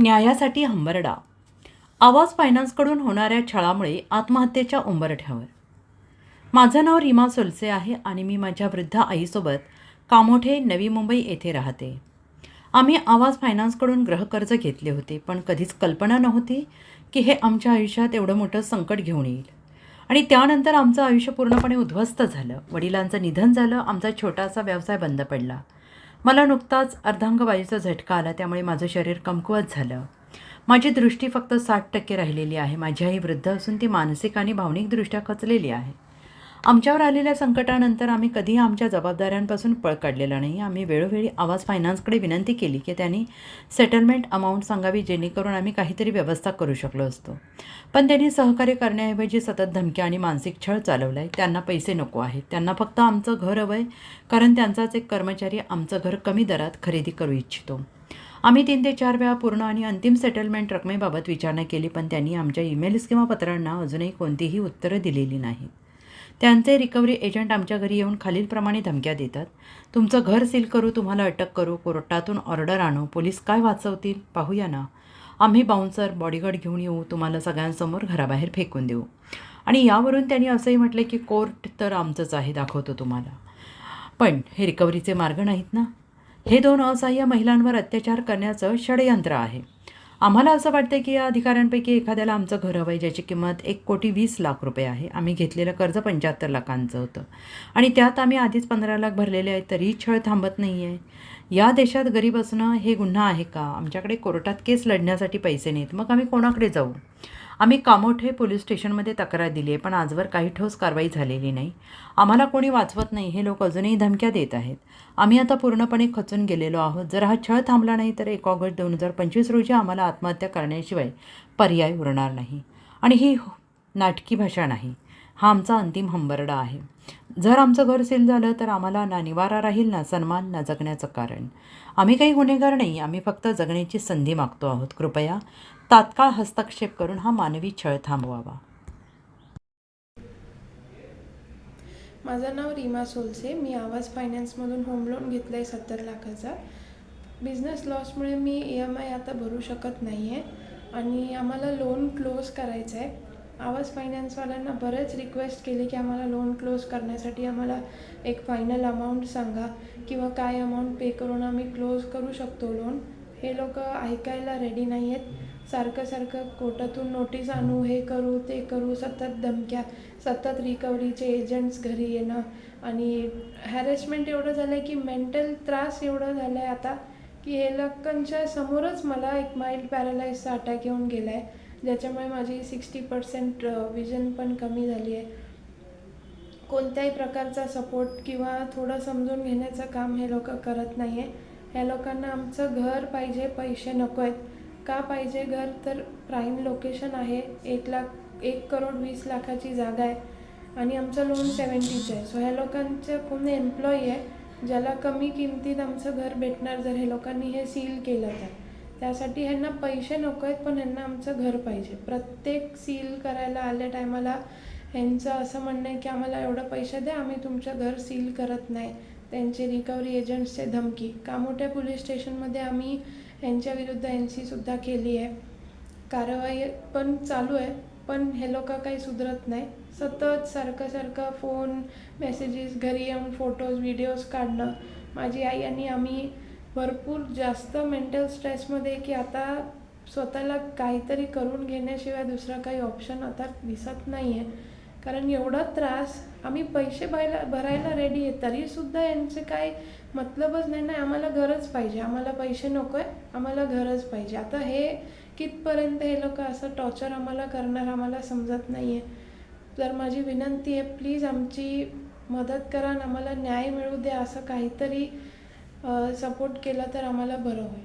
न्यायासाठी हंबरडा. आवाज फायनान्सकडून होणाऱ्या छळामुळे आत्महत्येच्या उंबरठ्यावर. माझं नाव रीमा सोलसे आहे आणि मी माझ्या वृद्ध आईसोबत कामोठे नवी मुंबई येथे राहते. आम्ही आवाज फायनान्सकडून गृहकर्ज घेतले होते पण कधीच कल्पना नव्हती की हे आमच्या आयुष्यात एवढं मोठं संकट घेऊन येईल. आणि त्यानंतर आमचं आयुष्य पूर्णपणे उद्ध्वस्त झालं. वडिलांचं निधन झालं आमचा छोटासा व्यवसाय बंद पडला. मला नुकताच अर्धांगवायूचा झटका आला त्यामुळे माझं शरीर कमकुवत झालं. माझी दृष्टी फक्त साठ टक्के राहिलेली आहे. माझी आई वृद्ध असून ती मानसिक आणि भावनिकदृष्ट्या खचलेली आहे. आमच्यावर आलेल्या संकटानंतर आम्ही कधीही आमच्या जबाबदाऱ्यांपासून पळ काढलेला नाही. आम्ही वेळोवेळी आवाज फायनान्सकडे विनंती केली की त्यांनी सेटलमेंट अमाऊंट सांगावी जेणेकरून आम्ही काहीतरी व्यवस्था करू शकलो असतो. पण त्यांनी सहकार्य करण्याऐवजी सतत धमक्या आणि मानसिक छळ चालवला आहे त्यांना पैसे नको आहेत. त्यांना फक्त आमचं घर हवं आहे कारण त्यांचाच एक कर्मचारी आमचं घर कमी दरात खरेदी करू इच्छितो. आम्ही तीन ते चार वेळा पूर्ण आणि अंतिम सेटलमेंट रकमेबाबत विचारणा केली पण त्यांनी आमच्या ईमेल्स किंवा पत्रांना अजूनही कोणतीही उत्तरं दिलेली नाहीत. त्यांचे रिकव्हरी एजंट आमच्या घरी येऊन खालीलप्रमाणे धमक्या देतात. तुमचं घर सील करू तुम्हाला अटक करू कोर्टातून ऑर्डर आणू पोलीस काय वाचवतील? पाहूया ना. आम्ही बाउन्सर बॉडीगार्ड घेऊन येऊ तुम्हाला सगळ्यांसमोर घराबाहेर फेकून देऊ. आणि यावरून त्यांनी असंही म्हटले की कोर्ट तर आमचंच आहे दाखवतो तुम्हाला. पण हे रिकव्हरीचे मार्ग नाहीत ना. हे दोन असहाय्य महिलांवर अत्याचार करण्याचं षडयंत्र आहे. आम्हाला असं वाटतं की या अधिकाऱ्यांपैकी एखाद्याला आमचं घर हवं आहे ज्याची किंमत एक कोटी वीस लाख रुपये आहे. आम्ही घेतलेलं कर्ज पंच्याहत्तर लाखांचं होतं. आणि त्यात आम्ही आधीच पंधरा लाख भरलेले आहेत तरीही छळ थांबत नाही आहे या देशात गरीब असणं हे गुन्हा आहे का? आमच्याकडे कोर्टात केस लढण्यासाठी पैसे नाहीत. मग आम्ही कोणाकडे जाऊ? आम्ही कामोठे पोलीस स्टेशनमध्ये तक्रार दिली आहे पण आजवर काही ठोस कारवाई झालेली नाही. आम्हाला कोणी वाचवत नाही हे लोक अजूनही धमक्या देत आहेत. आम्ही आता पूर्णपणे खचून गेलेलो आहोत. जर हा छळ थांबला नाही तर एक ऑगस्ट दोन हजार पंचवीस रोजी आम्हाला आत्महत्या करण्याशिवाय पर्याय उरणार नाही. आणि ही नाटकी भाषा नाही. हा आमचा अंतिम हंबरडा आहे. जर आमचं घर सील झालं तर आम्हाला ना निवारा राहील ना सन्मान ना जगण्याचं कारण. आम्ही काही गुन्हेगार नाही आम्ही फक्त जगण्याची संधी मागतो आहोत. कृपया तात्काळ हस्तक्षेप करून हा मानवी छळ थांबवावा. माझं नाव रीमा सोलसे. मी आवाज फायनान्समधून होम लोन घेतलं आहे सत्तर लाखाचा. बिझनेस लॉसमुळे मी ई एम आय आता भरू शकत नाही आहे आणि आम्हाला लोन क्लोज करायचं आहे आवाज फायनान्सवाल्यांना बरेच रिक्वेस्ट केली की आम्हाला लोन क्लोज करण्यासाठी आम्हाला एक फायनल अमाऊंट सांगा किंवा काय अमाऊंट पे करून आम्ही क्लोज करू शकतो लोन हे लोक ऐकायला रेडी नाही आहेत सारखं सारखं कोर्टातून नोटीस आणू हे करू ते करू सतत धमक्या सतत रिकव्हरीचे एजंट्स घरी येणं आणि हॅरेसमेंट एवढं झालं आहे की मेंटल त्रास एवढं झालं आहे आता की हे लोकांच्या समोरच मला एक माइल्ड पॅरालाइजचा अटॅक येऊन गेला आहे ज्याच्यामुळे माझी सिक्स्टी पर्सेंट विजन पण कमी झाली आहे. कोणत्याही प्रकारचा सपोर्ट किंवा थोडं समजून घेण्याचं काम हे लोक करत नाही आहे ह्या लोकांना आमचं घर पाहिजे पैसे नको आहेत. का पाहिजे घर? तर प्राईम लोकेशन आहे. एक लाख एक करोड वीस लाखाची जागा आहे. आणि आमचं लोन सेवन्टीचं आहे. सो ह्या लोकांचं कोणी एम्प्लॉई आहे. ज्याला कमी किमतीत आमचं घर भेटणार जर हे लोकांनी हे सील केलं तर त्यासाठी ह्यांना पैसे नको आहेत पण ह्यांना आमचं घर पाहिजे. प्रत्येक सील करायला आल्या टायमाला ह्यांचं असं म्हणणं आहे की आम्हाला एवढं पैसे द्या आम्ही तुमचं घर सील करत नाही. त्यांचे रिकव्हरी एजंट्सचे धमकी. कामोठ्या पोलीस स्टेशनमध्ये आम्ही ह्यांच्या विरुद्ध एन सीसुद्धा केली आहे. कारवाई पण चालू आहे पण हे लोक काही सुधरत नाही. सतत सारखं सारखं फोन मेसेजेस घरी येऊन फोटोज व्हिडिओज काढणं. माझी आई आणि आम्ही भरपूर जास्त मेंटल स्ट्रेसमध्ये की आता स्वतःला काहीतरी करून घेण्याशिवाय दुसरा काही ऑप्शन आता दिसत नाही आहे कारण एवढा त्रास आम्ही पैसे भरायला भरायला रेडी आहे तरीसुद्धा यांचे काय मतलबच नाही नाही आम्हाला घरच पाहिजे. आम्हाला पैसे नको आहे आम्हाला घरच पाहिजे. आता हे कितपर्यंत हे लोक असं टॉर्चर आम्हाला करणार आम्हाला समजत नाही आहे तर माझी विनंती आहे प्लीज आमची मदत करा आणि आम्हाला न्याय मिळू द्या असं काहीतरी सपोर्ट केला तर आम्हाला बरं होईल.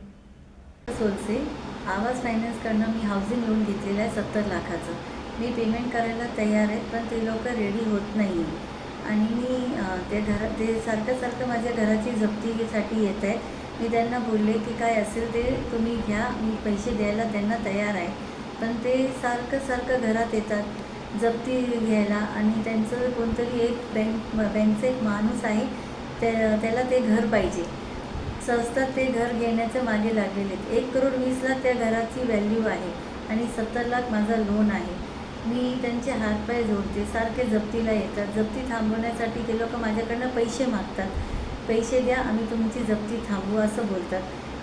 सोलसे आवाज फायनान्सकडनं मी हाऊसिंग लोन घेतलेलं आहे सत्तर लाखाचं. मी पेमेंट करायला तयार आहे पण ते लोक रेडी होत नाही आणि मी ते घर ते सारखं सारखं माझ्या घराची जप्तीसाठी येत आहेत मी त्यांना बोलले की काय असेल ते तुम्ही घ्या मी पैसे द्यायला त्यांना तयार आहे. पण ते सारखं सारखं घरात येतात जप्ती घ्यायला. आणि त्यांचं कोणतरी एक बँक बँकचा एक माणूस आहे त्या त्याला ते घर पाहिजे. स ते घर घेण्याच्या मागे लागलेले आहेत. एक करोड वीस लाख त्या घराची व्हॅल्यू आहे आणि सत्तर लाख माझा लोन आहे. मी त्यांचे हातपाय जोडते सारखे जप्तीला येतात. जप्ती थांबवण्यासाठी ते लोक माझ्याकडनं पैसे मागतात. पैसे द्या आम्ही तुमची जप्ती थांबवू असं बोलतात.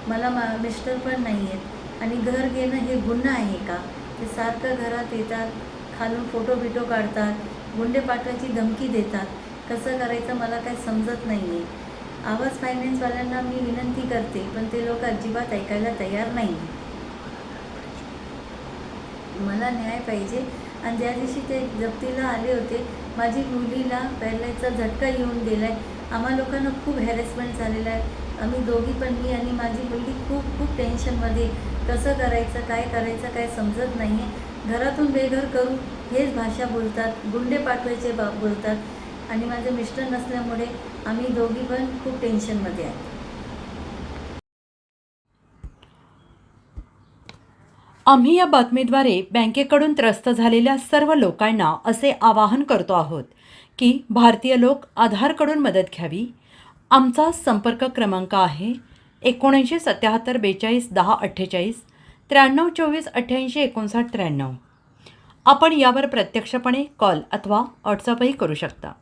मला मा मिस्टर पण नाही आहेत आणि घर घेणं हे गुन्हा आहे का? ते सारखं घरात येतात खालून फोटो बिटो काढतात गुंडे पाठवायची धमकी देतात. कसं करायचं मला काही समजत नाही आहे आवाज फायनान्सवाल्यांना मी विनंती करते पण ते लोक अजिबात ऐकायला तयार नाही. मला न्याय पाहिजे. आणि ज्या दिवशी ते जप्तीला आले होते माझी मुलीला पॅरलाईजचा झटका येऊन गेला आहे आम्हा लोकांना खूप हॅरेसमेंट झालेला आहे. आम्ही दोघी पण मी आणि माझी मुलगी खूप खूप टेन्शनमध्ये कसं करायचं काय करायचं काय समजत नाही आहे घरातून बेघर करू हेच भाषा बोलतात गुंडे पाठवायचे बा बोलतात. आणि माझे मिस्टर नसल्यामुळे आम्ही दोघी पण खूप टेन्शनमध्ये आहे. आम्ही या बातमीद्वारे बँकेकडून त्रस्त झालेल्या सर्व लोकांना असे आवाहन करतो आहोत की भारतीय लोक आधारकडून मदत घ्यावी. आमचा संपर्क क्रमांक आहे एकोणऐंशी सत्याहत्तर बेचाळीस दहा अठ्ठेचाळीस त्र्याण्णव चोवीस अठ्ठ्याऐंशी एकोणसाठ त्र्याण्णव. आपण यावर प्रत्यक्षपणे कॉल अथवा व्हॉट्सअपही करू शकता.